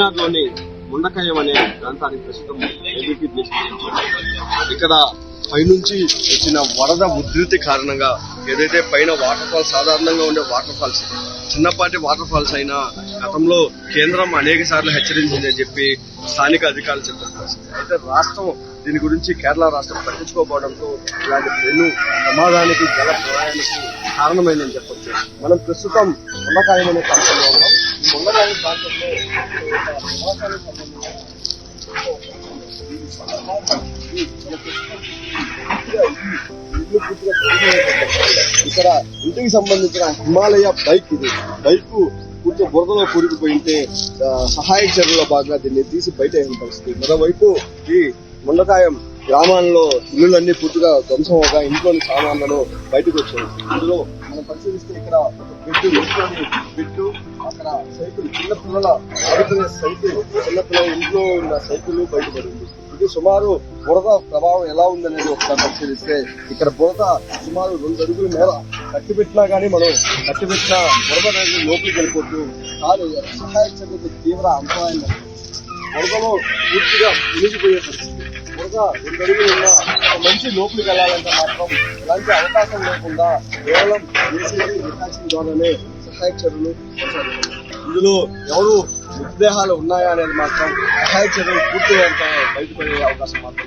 వయనాడులోని ముండకాయం అనే ప్రాంతానికి ప్రస్తుతం ఏబీపీ ఇక్కడ పైనుంచి వచ్చిన వరద ఉధృతి కారణంగా ఏదైతే పైన వాటర్ ఫాల్స్ సాధారణంగా ఉండే వాటర్ ఫాల్స్ చిన్నపాటి వాటర్ ఫాల్స్ అయినా గతంలో కేంద్రం అనేక సార్లు హెచ్చరించిందని చెప్పి స్థానిక అధికారులు చెప్తారు అయితే రాష్ట్రం దీని గురించి కేరళ రాష్ట్రం పట్టించుకోకపోవడంతో ఇలాంటి పెను ప్రమాదానికి జల ప్రళయానికి కారణమైందని చెప్పచ్చు. మనం ప్రస్తుతం ముండకాయం అనే ప్రాంతంలో ప్రాంతంలో ఇక్కడ ఇంటికి సంబంధించిన హిమాలయ బైక్ ఇది. బైక్ పూర్తిగా బురదలో కూరుకుపోయింటే సహాయ సహాయక చర్యలో భాగంగా దీన్ని తీసి బయట పరిస్థితి. మరోవైపు ఈ ముండకాయం గ్రామాల్లో ఇల్లులన్నీ పూర్తిగా ధ్వంసం అవగా ఇంట్లోని సామాన్లను బయటకు వచ్చాయి. ఇందులో మనం పరిశీలిస్తే ఇక్కడ బిడ్డు ఇంట్లోని బిడ్డు అక్కడ సైకిల్ చిన్న పిల్లల ఆడుకునే సైకిల్ చిన్న పిల్లల ఇంట్లో ఉన్న సైకిల్ బయటపడింది ఇది సుమారు బురద ప్రభావం ఎలా ఉందనేది ఒకసారి పరిశీలిస్తే ఇక్కడ బురద సుమారు రెండు అడుగుల మేర కట్టిపెట్టినా కానీ మనం కట్టిపెట్టిన బురద అనేది లోపలికి వెళ్ళిపోతూ కాదు సహాయక చర్యకు తీవ్ర అంతరాయం బురదలో పూర్తిగా మునిగిపోయే పరిస్థితి. బురద రెండు ఉన్న ఒక లోపలికి వెళ్ళాలంటే మాత్రం ఎలాంటి అవకాశం లేకుండా కేవలం జేసీబీ ద్వారానే సహాయక చర్యలు ఇందులో ఎవరు మృతదేహాలు ఉన్నాయా అనేది మాత్రం సహాయక చర్యలు పూర్తయ్యేంత బయటపడే అవకాశం మాత్రం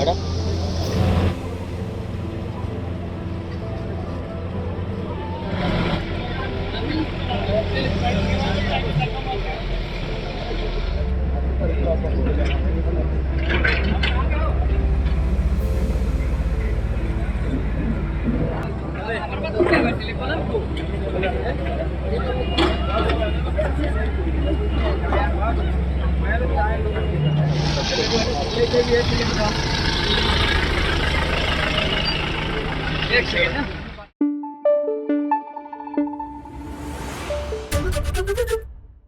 ahora. Thank you. Direkt çekelim.